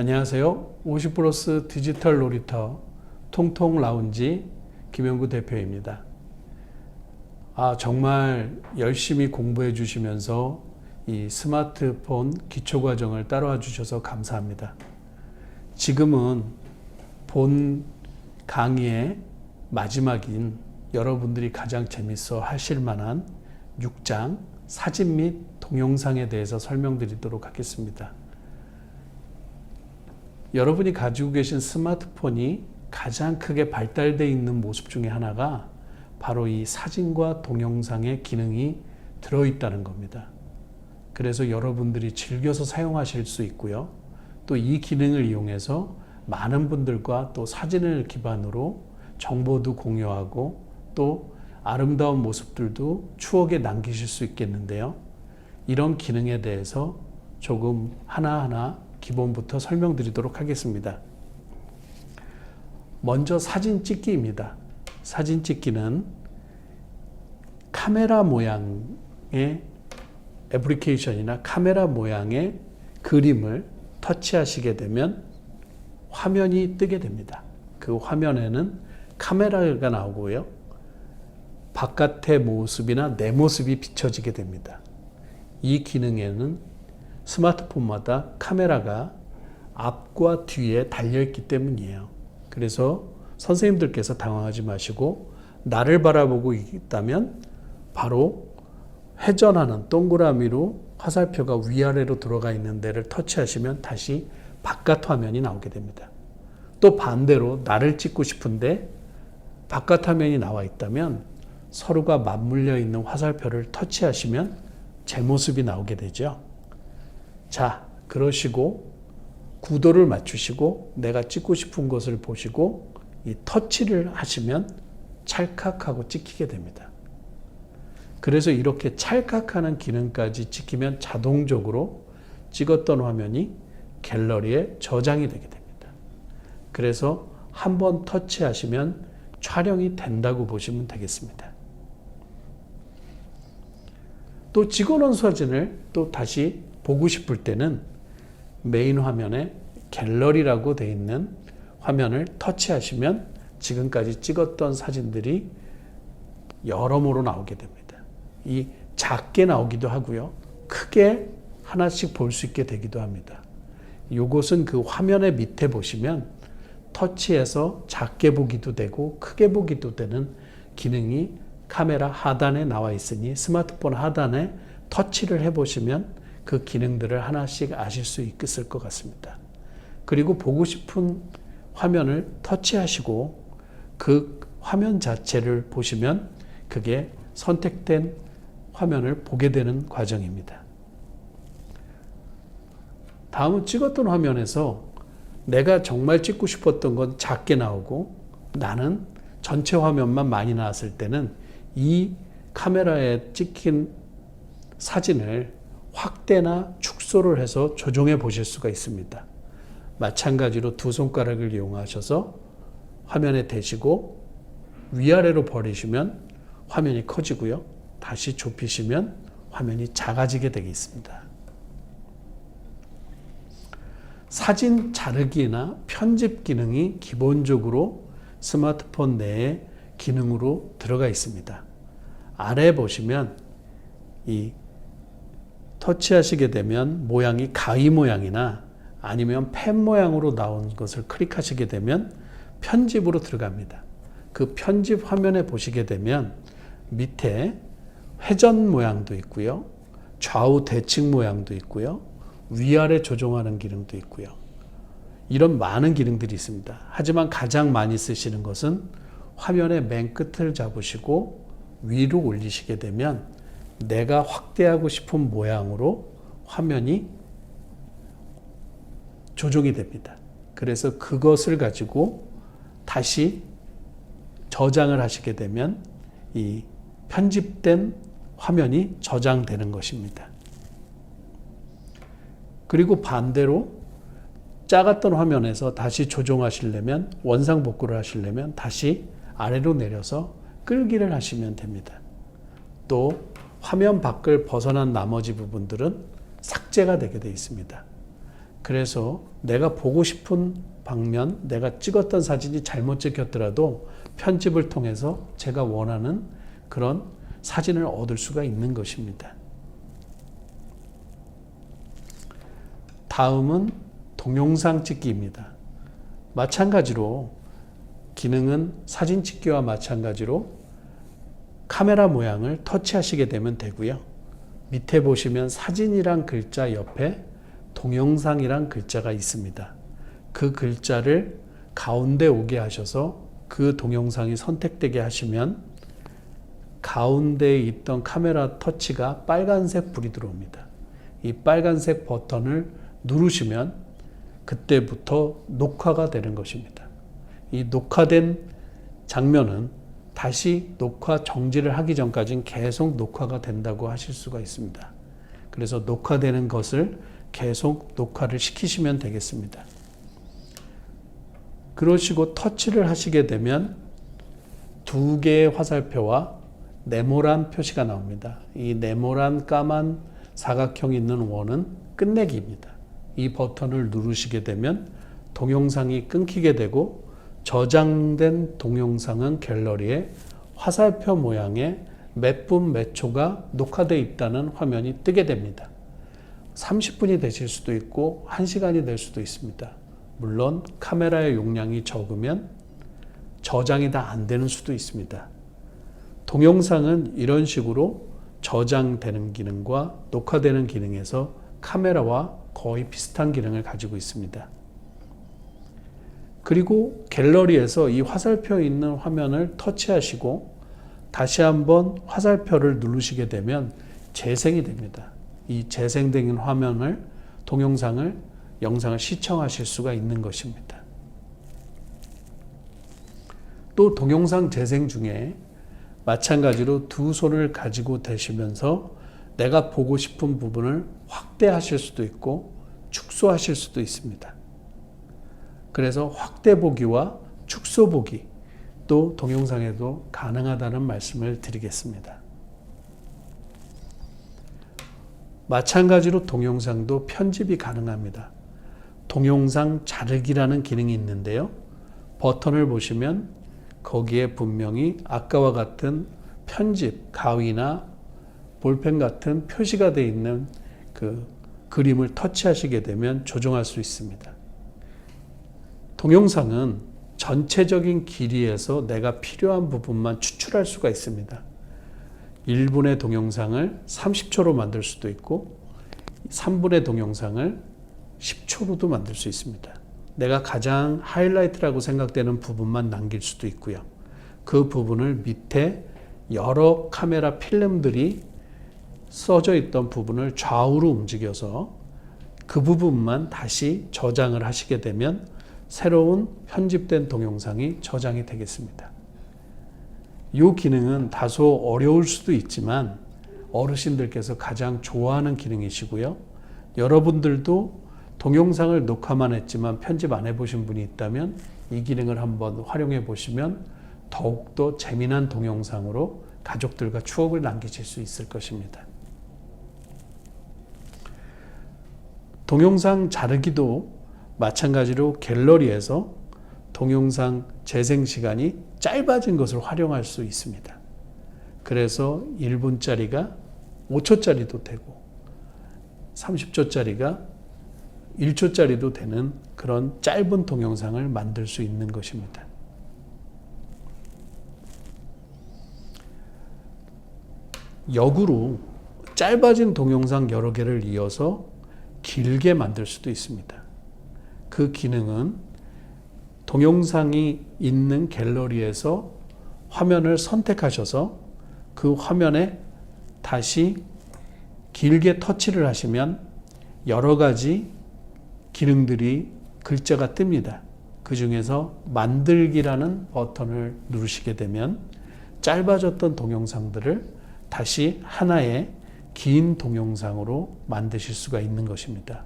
안녕하세요. 50 플러스 디지털 놀이터 통통 라운지 김영구 대표입니다. 아, 정말 열심히 공부해 주시면서 이 스마트폰 기초 과정을 따라와 주셔서 감사합니다. 지금은 본 강의의 마지막인 여러분들이 가장 재밌어 하실 만한 6장 사진 및 동영상에 대해서 설명드리도록 하겠습니다. 여러분이 가지고 계신 스마트폰이 가장 크게 발달되어 있는 모습 중에 하나가 바로 이 사진과 동영상의 기능이 들어있다는 겁니다. 그래서 여러분들이 즐겨서 사용하실 수 있고요. 또 이 기능을 이용해서 많은 분들과 또 사진을 기반으로 정보도 공유하고 또 아름다운 모습들도 추억에 남기실 수 있겠는데요. 이런 기능에 대해서 조금 하나하나 기본부터 설명드리도록 하겠습니다. 먼저 사진 찍기입니다. 사진 찍기는 카메라 모양의 애플리케이션이나 카메라 모양의 그림을 터치하시게 되면 화면이 뜨게 됩니다. 그 화면에는 카메라가 나오고요. 바깥의 모습이나 내 모습이 비춰지게 됩니다. 이 기능에는 스마트폰마다 카메라가 앞과 뒤에 달려있기 때문이에요. 그래서 선생님들께서 당황하지 마시고 나를 바라보고 있다면 바로 회전하는 동그라미로 화살표가 위아래로 들어가 있는 데를 터치하시면 다시 바깥 화면이 나오게 됩니다. 또 반대로 나를 찍고 싶은데 바깥 화면이 나와 있다면 서로가 맞물려 있는 화살표를 터치하시면 제 모습이 나오게 되죠. 자, 그러시고 구도를 맞추시고 내가 찍고 싶은 것을 보시고 이 터치를 하시면 찰칵하고 찍히게 됩니다. 그래서 이렇게 찰칵하는 기능까지 찍히면 자동적으로 찍었던 화면이 갤러리에 저장이 되게 됩니다. 그래서 한 번 터치하시면 촬영이 된다고 보시면 되겠습니다. 또 찍어놓은 사진을 또 다시 보고 싶을 때는 메인 화면에 갤러리라고 되어 있는 화면을 터치하시면 지금까지 찍었던 사진들이 여러모로 나오게 됩니다. 이 작게 나오기도 하고요. 크게 하나씩 볼 수 있게 되기도 합니다. 이것은 그 화면의 밑에 보시면 터치해서 작게 보기도 되고 크게 보기도 되는 기능이 카메라 하단에 나와 있으니 스마트폰 하단에 터치를 해보시면 그 기능들을 하나씩 아실 수 있을 것 같습니다. 그리고 보고 싶은 화면을 터치하시고 그 화면 자체를 보시면 그게 선택된 화면을 보게 되는 과정입니다. 다음은 찍었던 화면에서 내가 정말 찍고 싶었던 건 작게 나오고 나는 전체 화면만 많이 나왔을 때는 이 카메라에 찍힌 사진을 확대나 축소를 해서 조정해 보실 수가 있습니다. 마찬가지로 두 손가락을 이용하셔서 화면에 대시고 위아래로 버리시면 화면이 커지고요. 다시 좁히시면 화면이 작아지게 되겠습니다. 사진 자르기나 편집 기능이 기본적으로 스마트폰 내에 기능으로 들어가 있습니다. 아래 보시면 이 터치하시게 되면 모양이 가위 모양이나 아니면 펜 모양으로 나온 것을 클릭하시게 되면 편집으로 들어갑니다. 그 편집 화면에 보시게 되면 밑에 회전 모양도 있고요. 좌우 대칭 모양도 있고요. 위아래 조정하는 기능도 있고요. 이런 많은 기능들이 있습니다. 하지만 가장 많이 쓰시는 것은 화면의 맨 끝을 잡으시고 위로 올리시게 되면 내가 확대하고 싶은 모양으로 화면이 조정이 됩니다. 그래서 그것을 가지고 다시 저장을 하시게 되면 이 편집된 화면이 저장되는 것입니다. 그리고 반대로 작았던 화면에서 다시 조정하시려면 원상 복구를 하시려면 다시 아래로 내려서 끌기를 하시면 됩니다. 또 화면 밖을 벗어난 나머지 부분들은 삭제가 되게 되어 있습니다. 그래서 내가 보고 싶은 방면, 내가 찍었던 사진이 잘못 찍혔더라도 편집을 통해서 제가 원하는 그런 사진을 얻을 수가 있는 것입니다. 다음은 동영상 찍기입니다. 마찬가지로 기능은 사진 찍기와 마찬가지로 카메라 모양을 터치하시게 되면 되고요. 밑에 보시면 사진이란 글자 옆에 동영상이란 글자가 있습니다. 그 글자를 가운데 오게 하셔서 그 동영상이 선택되게 하시면 가운데에 있던 카메라 터치가 빨간색 불이 들어옵니다. 이 빨간색 버튼을 누르시면 그때부터 녹화가 되는 것입니다. 이 녹화된 장면은 다시 녹화 정지를 하기 전까지는 계속 녹화가 된다고 하실 수가 있습니다. 그래서 녹화되는 것을 계속 녹화를 시키시면 되겠습니다. 그러시고 터치를 하시게 되면 두 개의 화살표와 네모란 표시가 나옵니다. 이 네모란 까만 사각형 있는 원은 끝내기입니다. 이 버튼을 누르시게 되면 동영상이 끊기게 되고 저장된 동영상은 갤러리에 화살표 모양의 몇 분 몇 초가 녹화되어 있다는 화면이 뜨게 됩니다. 30분이 되실 수도 있고 1시간이 될 수도 있습니다. 물론 카메라의 용량이 적으면 저장이 다 안 되는 수도 있습니다. 동영상은 이런 식으로 저장되는 기능과 녹화되는 기능에서 카메라와 거의 비슷한 기능을 가지고 있습니다. 그리고 갤러리에서 이 화살표 있는 화면을 터치하시고 다시 한번 화살표를 누르시게 되면 재생이 됩니다. 이 재생된 화면을 동영상을 영상을 시청하실 수가 있는 것입니다. 또 동영상 재생 중에 마찬가지로 두 손을 가지고 되시면서 내가 보고 싶은 부분을 확대하실 수도 있고 축소하실 수도 있습니다. 그래서 확대 보기와 축소 보기 또 동영상에도 가능하다는 말씀을 드리겠습니다. 마찬가지로 동영상도 편집이 가능합니다. 동영상 자르기라는 기능이 있는데요. 버튼을 보시면 거기에 분명히 아까와 같은 편집, 가위나 볼펜 같은 표시가 되어 있는 그 그림을 터치하시게 되면 조정할 수 있습니다. 동영상은 전체적인 길이에서 내가 필요한 부분만 추출할 수가 있습니다. 1분의 동영상을 30초로 만들 수도 있고 3분의 동영상을 10초로도 만들 수 있습니다. 내가 가장 하이라이트라고 생각되는 부분만 남길 수도 있고요. 그 부분을 밑에 여러 카메라 필름들이 써져 있던 부분을 좌우로 움직여서 그 부분만 다시 저장을 하시게 되면 새로운 편집된 동영상이 저장이 되겠습니다. 이 기능은 다소 어려울 수도 있지만 어르신들께서 가장 좋아하는 기능이시고요. 여러분들도 동영상을 녹화만 했지만 편집 안 해보신 분이 있다면 이 기능을 한번 활용해 보시면 더욱더 재미난 동영상으로 가족들과 추억을 남기실 수 있을 것입니다. 동영상 자르기도 마찬가지로 갤러리에서 동영상 재생 시간이 짧아진 것을 활용할 수 있습니다. 그래서 1분짜리가 5초짜리도 되고 30초짜리가 1초짜리도 되는 그런 짧은 동영상을 만들 수 있는 것입니다. 역으로 짧아진 동영상 여러 개를 이어서 길게 만들 수도 있습니다. 그 기능은 동영상이 있는 갤러리에서 화면을 선택하셔서 그 화면에 다시 길게 터치를 하시면 여러 가지 기능들이 글자가 뜹니다. 그 중에서 만들기라는 버튼을 누르시게 되면 짧아졌던 동영상들을 다시 하나의 긴 동영상으로 만드실 수가 있는 것입니다.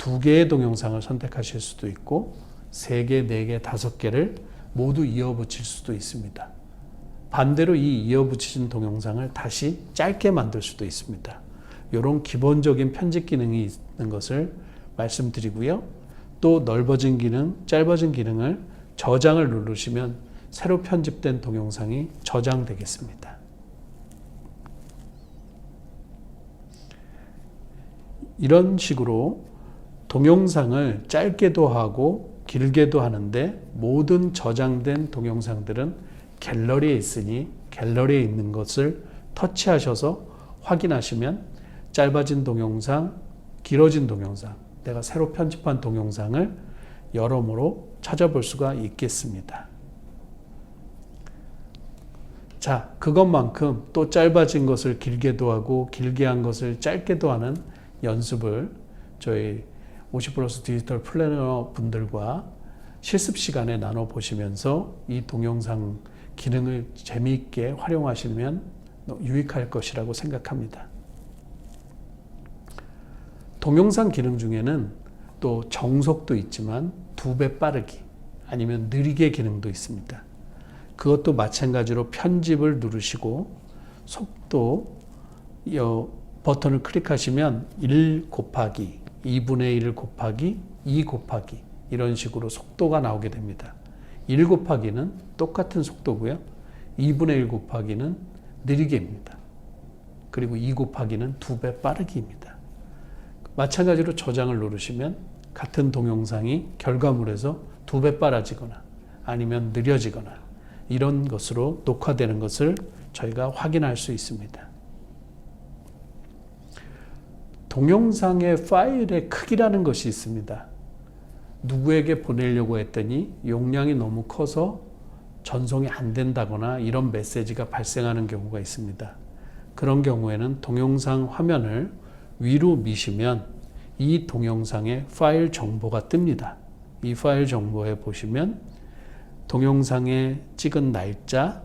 두 개의 동영상을 선택하실 수도 있고 세 개, 네 개, 다섯 개를 모두 이어붙일 수도 있습니다. 반대로 이 이어붙이신 동영상을 다시 짧게 만들 수도 있습니다. 이런 기본적인 편집 기능이 있는 것을 말씀드리고요. 또 넓어진 기능, 짧아진 기능을 저장을 누르시면 새로 편집된 동영상이 저장되겠습니다. 이런 식으로 동영상을 짧게도 하고 길게도 하는데 모든 저장된 동영상들은 갤러리에 있으니 갤러리에 있는 것을 터치하셔서 확인하시면 짧아진 동영상, 길어진 동영상, 내가 새로 편집한 동영상을 여러모로 찾아볼 수가 있겠습니다. 자, 그것만큼 또 짧아진 것을 길게도 하고 길게 한 것을 짧게도 하는 연습을 저희 50 플러스 디지털 플래너 분들과 실습 시간에 나눠 보시면서 이 동영상 기능을 재미있게 활용하시면 유익할 것이라고 생각합니다. 동영상 기능 중에는 또 정속도 있지만 두 배 빠르기 아니면 느리게 기능도 있습니다. 그것도 마찬가지로 편집을 누르시고 속도 버튼을 클릭하시면 1 곱하기 2분의 1 곱하기 2 곱하기 이런 식으로 속도가 나오게 됩니다. 1 곱하기는 똑같은 속도고요. 2분의 1 곱하기는 느리게입니다. 그리고 2 곱하기는 두배 빠르기입니다. 마찬가지로 저장을 누르시면 같은 동영상이 결과물에서 두배 빨라지거나 아니면 느려지거나 이런 것으로 녹화되는 것을 저희가 확인할 수 있습니다. 동영상의 파일의 크기라는 것이 있습니다. 누구에게 보내려고 했더니 용량이 너무 커서 전송이 안 된다거나 이런 메시지가 발생하는 경우가 있습니다. 그런 경우에는 동영상 화면을 위로 미시면 이 동영상의 파일 정보가 뜹니다. 이 파일 정보에 보시면 동영상에 찍은 날짜,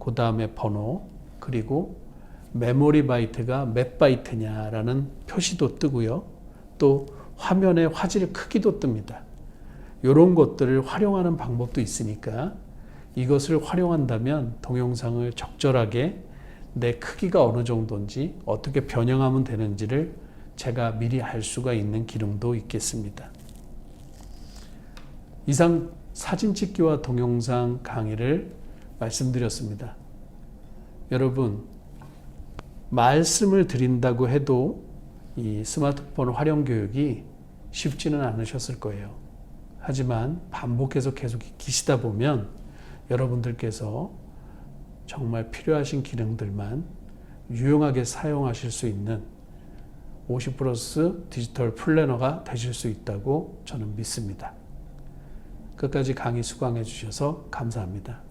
그 다음에 번호, 그리고 메모리 바이트가 몇 바이트냐라는 표시도 뜨고요. 또 화면의 화질 크기도 뜹니다. 이런 것들을 활용하는 방법도 있으니까 이것을 활용한다면 동영상을 적절하게 내 크기가 어느 정도인지 어떻게 변형하면 되는지를 제가 미리 알 수가 있는 기능도 있겠습니다. 이상 사진 찍기와 동영상 강의를 말씀드렸습니다. 여러분, 말씀을 드린다고 해도 이 스마트폰 활용 교육이 쉽지는 않으셨을 거예요. 하지만 반복해서 계속 익히시다 보면 여러분들께서 정말 필요하신 기능들만 유용하게 사용하실 수 있는 50 플러스 디지털 플래너가 되실 수 있다고 저는 믿습니다. 끝까지 강의 수강해 주셔서 감사합니다.